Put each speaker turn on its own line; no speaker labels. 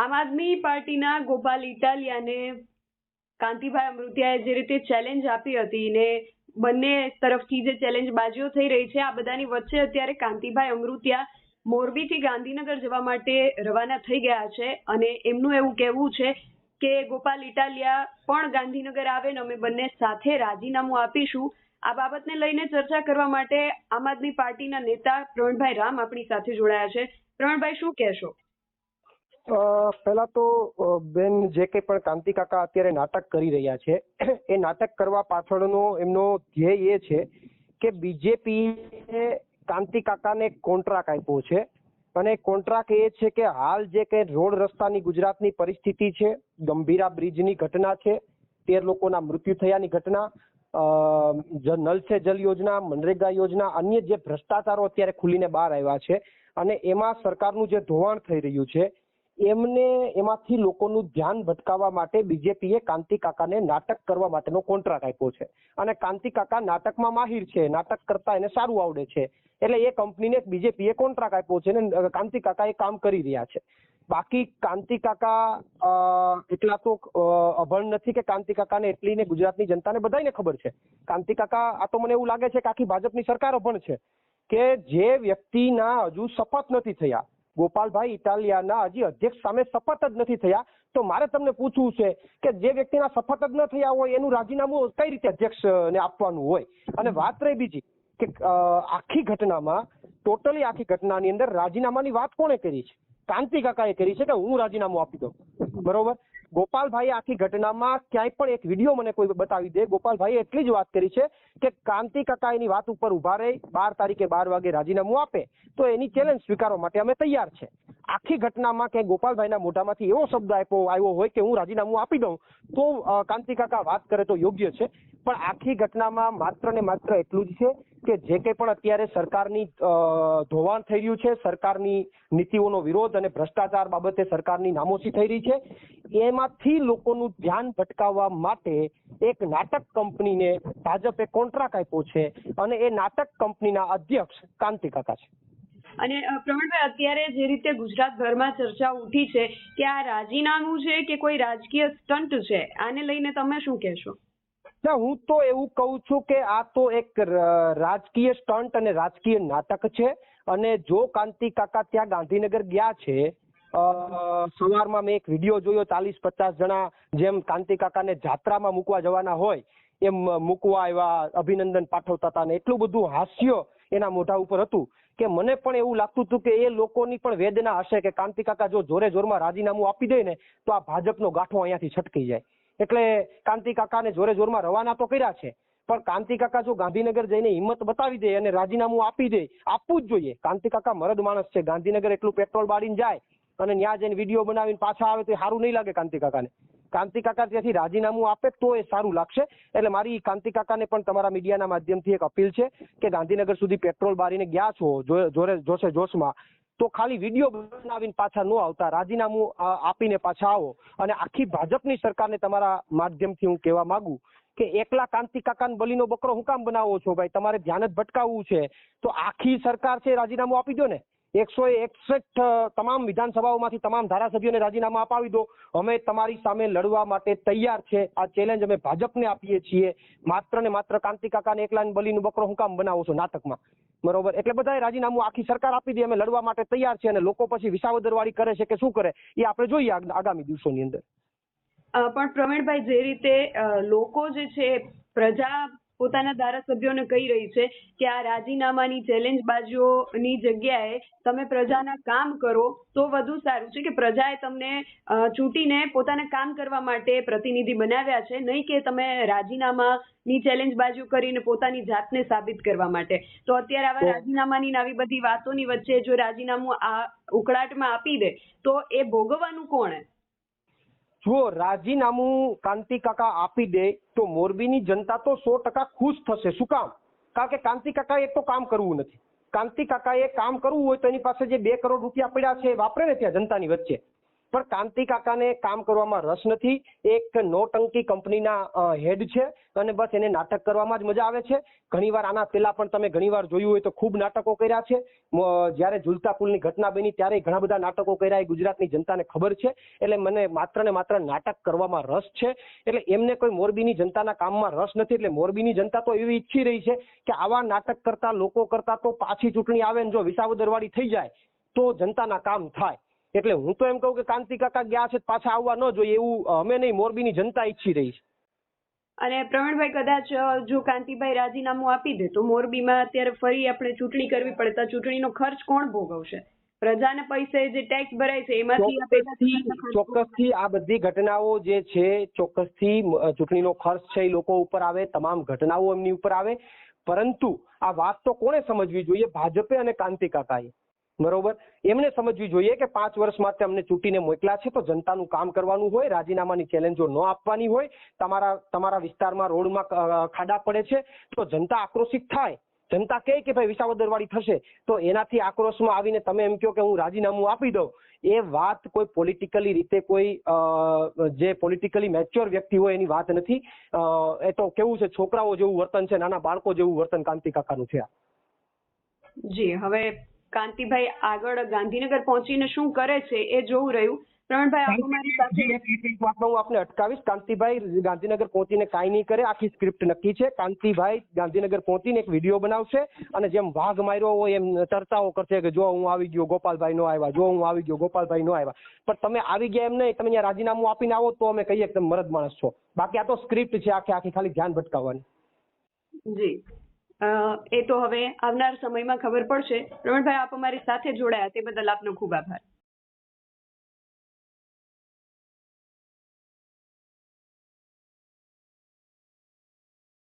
આમ આદમી પાર્ટીના ગોપાલ ઇટાલિયાને કાંતિભાઈ અમૃતિયાએ જે રીતે ચેલેન્જ આપી હતી ને બંને તરફથી જે ચેલેન્જ બાજીઓ થઈ રહી છે, આ બધાની વચ્ચે અત્યારે કાંતિભાઈ અમૃતિયા મોરબીથી ગાંધીનગર જવા માટે રવાના થઈ ગયા છે અને એમનું એવું કહેવું છે કે ગોપાલ ઇટાલિયા પણ ગાંધીનગર આવે ને અમે બંને સાથે રાજીનામું આપીશું. આ બાબતને લઈને ચર્ચા કરવા માટે આમ આદમી પાર્ટીના નેતા પ્રવીણભાઈ રામ આપણી સાથે જોડાયા છે. પ્રવીણભાઈ, શું કહેશો?
પહેલા તો બેન જે કંઈ પણ કાંતિ કાકા અત્યારે નાટક કરી રહ્યા છે, એ નાટક કરવા પાછળનો એમનો ધ્યેય એ છે કે બીજેપી કાંતિ કાકાને કોન્ટ્રાક્ટ આપ્યો છે. અને કોન્ટ્રાક્ટ એ છે કે હાલ જે કંઈ રોડ રસ્તાની ગુજરાતની પરિસ્થિતિ છે, ગંભીરા બ્રિજની ઘટના છે, તેર લોકોના મૃત્યુ થયાની ઘટના નલ સે જલ યોજના, મનરેગા યોજના, અન્ય જે ભ્રષ્ટાચારો અત્યારે ખુલીને બહાર આવ્યા છે, અને એમાં સરકારનું જે ધોવાણ થઈ રહ્યું છે એમને એમાંથી લોકોનું ધ્યાન ભટકાવવા માટે બીજેપીએ કાંતિ કાકાને નાટક કરવા માટેનો કોન્ટ્રાક્ટ આપ્યો છે. અને કાંતિ કાકા નાટકમાં માહિર છે, નાટક કરતા એને સારું આવડે છે. એટલે એ કંપનીને બીજેપીએ કોન્ટ્રાક્ટ આપ્યો છે અને કાંતિ કાકા એ કામ કરી રહ્યા છે. બાકી કાંતિ કાકા એટલા તો અભણ નથી કે કાંતિ કાકાને એટલી ને ગુજરાતની જનતાને બધાને ખબર છે. કાંતિ કાકા, આ તો મને એવું લાગે છે કે આખી ભાજપની સરકાર અભણ છે. કે જે વ્યક્તિના હજુ શપથ નથી થયા ગોપાલભાઈ, ઇટાલિયાના હજી અધ્યક્ષ સામે શપથ જ નથી થયા. તો મારે તમને પૂછવું છે કે જે વ્યક્તિના શપથ જ ન થયા હોય, એનું રાજીનામું કઈ રીતે અધ્યક્ષને આપવાનું હોય? અને વાત રહી બીજી, કે આખી ઘટનામાં, ટોટલી આખી ઘટનાની અંદર રાજીનામાની વાત કોણે કરી છે? કાંતિ કાકાએ કરી છે કે હું રાજીનામું આપી દઉં. બરોબર? ગોપાલભાઈ આખી ઘટનામાં ક્યાંય પણ એક વીડિયો મને કોઈ બતાવી દે. ગોપાલભાઈ એટલી જ વાત કરી છે કે કાંતિ કાકા એની વાત ઉપર ઊભા રહી, બાર તારીખે બાર વાગે રાજીનામું આપે, તો એની ચેલેન્જ સ્વીકારવા માટે અમે તૈયાર છે. આખી ઘટનામાં કે ગોપાલભાઈના મોઢામાંથી એવો શબ્દ આપ્યો, આવ્યો હોય કે હું રાજીનામું આપી દઉં, તો કાંતિ કાકા વાત કરે તો યોગ્ય છે. પણ આખી ઘટનામાં માત્ર ને માત્ર એટલું જ છે કે જે કંઈ પણ અત્યારે સરકારની ધોવાણ થઈ રહ્યું છે, સરકારની નીતિઓનો વિરોધ અને ભ્રષ્ટાચાર બાબતે સરકારની નામોશી થઈ રહી છે, એમાંથી લોકોનું ધ્યાન ભટકાવવા માટે એક નાટક કંપનીને ભાજપે કોન્ટ્રાક્ટ આપ્યો છે અને એ નાટક કંપનીના અધ્યક્ષ કાંતિ કાકા છે.
અને પ્રવીણભાઈ, અત્યારે જે રીતે ગુજરાતભરમાં ચર્ચા ઉઠી છે કે આ રાજીનામું છે કે કોઈ રાજકીય સ્ટન્ટ છે, આને લઈને તમે શું કહેશો?
ના હું તો એવું કહું છું કે આ તો એક રાજકીય સ્ટન્ટ અને રાજકીય નાટક છે અને જો કાંતિ કાકા ત્યાં ગાંધીનગર ગયા છે સવારમાં મેં એક વીડિયો જોયો ચાલીસ પચાસ જણા જેમ કાંતિ કાકાને જાત્રામાં મૂકવા જવાના હોય, એમ મૂકવા આવ્યા અભિનંદન પાઠવતા હતા ને એટલું બધું હાસ્ય એના મોઢા ઉપર હતું કે મને પણ એવું લાગતું હતું કે એ લોકોની પણ વેદના હશે કે કાંતિ કાકા જો જોરે જોરમાં રાજીનામું આપી દે ને તો આ ભાજપનો ગાંઠો અહીંયાથી છટકી જાય. એટલે કાંતિ કાકાને જોરે જોરમાં રવાના તો કર્યા છે, પણ કાંતિ કાકા જો ગાંધીનગર જઈને હિંમત બતાવી દે અને રાજીનામું આપી દે, આપવું જ જોઈએ. કાંતિ કાકા મરદ માણસ છે, ગાંધીનગર એટલું પેટ્રોલ બાળીને જાય અને ત્યાં જઈને વીડિયો બનાવીને પાછા આવે તો સારું નહીં લાગે કાંતિ કાકાને. કાંતિ કાકા ત્યાંથી રાજીનામું આપે તો એ સારું લાગશે. એટલે મારી કાંતિ કાકાને પણ તમારા મીડિયાના માધ્યમથી એક અપીલ છે કે ગાંધીનગર સુધી પેટ્રોલ બારીને ગયા છો જોરે, જોશે જોશમાં. તો ખાલી વીડિયો બનાવીને પાછા ન આવતા. રાજીનામું આપીને પાછા આવો. અને આખી ભાજપની સરકારને તમારા માધ્યમથી હું કહેવા માંગુ કે એકલા કાંતિ કાકાન બલીનો બકરો હું કામ બનાવો છો ભાઈ? તમારે ધ્યાન જ ભટકાવવું છે. તો આખી સરકાર છે રાજીનામું આપી દો ને. એકસો એકસઠ તમામ વિધાનસભાઓમાંથી તમામ ધારાસભ્યોને રાજીનામા અપાવી દો. અમે તમારી સામે લડવા માટે તૈયાર છે. આ ચેલેન્જ અમે ભાજપને આપીએ છીએ. માત્ર ને માત્ર કાંતિ કાકાને એકલાને બલીનું બકરો હું કામ બનાવો છો નાટકમાં? બરોબર? એટલે બધાએ રાજીનામું આખી સરકાર આપી દે, અમે લડવા માટે તૈયાર છે અને લોકો પછી વિસાવદરવાળી કરે છે કે શું કરે, એ આપણે જોઈએ આગ- આગામી દિવસોની અંદર.
પણ પ્રવીણભાઈ, જે રીતે લોકો જે છે, પ્રજા પોતાના ધારાસભ્યોને કહી રહી છે કે આ રાજીનામાની ચેલેન્જ બાજુઓની જગ્યાએ તમે પ્રજાના કામ કરો તો વધુ સારું છે કે પ્રજાએ તમને ચૂંટીને પોતાના કામ કરવા માટે પ્રતિનિધિ બનાવ્યા છે નહીં કે તમે રાજીનામાની ચેલેન્જ બાજુ કરીને પોતાની જાતને સાબિત કરવા માટે. તો અત્યારે આવા રાજીનામાની આવી બધી વાતોની વચ્ચે જો રાજીનામું આ ઉકળાટમાં આપી દે તો એ ભોગવવાનું કોણે?
જો રાજીનામું કાંતિ કાકા આપી દે તો મોરબીની જનતા તો સો ટકા ખુશ થશે. શું કામ? કારણ કે કાંતિ કાકા એક તો કામ કરવું નથી. કાંતિ કાકાએ કામ કરવું હોય તો એની પાસે જે બે કરોડ રૂપિયા પડ્યા છે વાપરે ને ત્યાં જનતાની વચ્ચે. પણ કાંતિ કાકાને કામ કરવામાં રસ નથી. એક નોટંકી કંપનીના હેડ છે અને બસ એને નાટક કરવામાં જ મજા આવે છે. ઘણીવાર આના પહેલા પણ તમે ઘણીવાર જોયું હોય તો ખૂબ નાટકો કર્યા છે. જ્યારે ઝુલતા પુલની ઘટના બની ત્યારે ઘણા બધા નાટકો કર્યા એ ગુજરાતની જનતાને ખબર છે. એટલે મને માત્ર ને માત્ર નાટક કરવામાં રસ છે. એટલે એમને કોઈ મોરબીની જનતાના કામમાં રસ નથી. એટલે મોરબીની જનતા તો એવી ઈચ્છી રહી છે કે આવા નાટક કરતા, લોકો કરતા તો પાછી ચૂંટણી આવે ને જો વિસાવદરવાળી થઈ જાય તો જનતાના કામ થાય. એટલે હું તો એમ કહું કે કાંતિ કાકા ગયા છે પાછા આવવા ન જોઈએ એવું અમે નહીં મોરબીની જનતા ઈચ્છી રહી છે.
અને પ્રવીણભાઈ કદાચ જો કાંતિભાઈ રાજીનામું આપી દે તો મોરબીમાં અત્યારે ફરી આપણે ચૂંટણી કરવી પડે તો ચૂંટણીનો ખર્ચ કોણ ભોગવશે? પ્રજાને પૈસે જે ટેક્સ ભરાય છે એમાંથી
ચોક્કસથી આ બધી ઘટનાઓ જે છે ચોક્કસથી ચૂંટણીનો ખર્ચ છે એ લોકો ઉપર આવે તમામ ઘટનાઓ એમની ઉપર આવે. પરંતુ આ વાત તો કોણે સમજવી જોઈએ ભાજપે અને કાંતિ કાકાએ? બરોબર? એમને સમજવી જોઈએ કે પાંચ વર્ષ માટે અમને ચૂંટીને મોકલ્યા છે, તો જનતાનું કામ કરવાનું હોય, રાજીનામાની ચેલેન્જો ન આપવાની હોય, તમારા તમારા વિસ્તારમાં રોડમાં ખાડા પડે છે, તો જનતા આક્રોશિત થાય. જનતા કહે કે ભાઈ વિસાવદરવાળી થશે, તો એનાથી આક્રોશમાં આવીને તમે એમ કહો કે હું રાજીનામું આપી દઉં. એ વાત કોઈ પોલિટિકલી રીતે કોઈ જે પોલિટિકલી મેચ્યોર વ્યક્તિ હોય એની વાત નથી. એ તો કેવું છે, છોકરાઓ જેવું વર્તન છે, નાના બાળકો જેવું વર્તન કાંતિ કાકાનું છે
જી, હવે કાંતિભાઈ આગળ ગાંધીનગર પહોંચીને શું કરે છે એ જોવું રહ્યું. પ્રવીણભાઈ આપ અમારી સાથે
વાતમાં હું આપને અટકાવીશ. કાંતિભાઈ ગાંધીનગર પહોંચીને કાંઈ નહીં કરે. આખી સ્ક્રિપ્ટ નક્કી છે. કાંતિભાઈ ગાંધીનગર પહોંચીને એક વીડિયો બનાવશે અને જેમ વાઘ માર્યો હોય એમ ચર્ચાઓ કરશે કે જો હું આવી ગયો ગોપાલભાઈ નો આવ્યા. જો હું આવી ગયો ગોપાલભાઈ નો આવ્યા. પણ તમે આવી ગયા એમ નહીં. તમે અહીંયા રાજીનામું આપીને આવો તો અમે કહીએ કે તમે મરદ માણસ છો. બાકી આ તો સ્ક્રિપ્ટ છે આખી આખી ખાલી ધ્યાન ભટકાવવાની.
જી. એ તો હવે આવનાર સમયમાં ખબર પડશે. પ્રવીણભાઈ આપ અમારી સાથે જોડાયા. તે બદલ આપનો ખૂબ આભાર.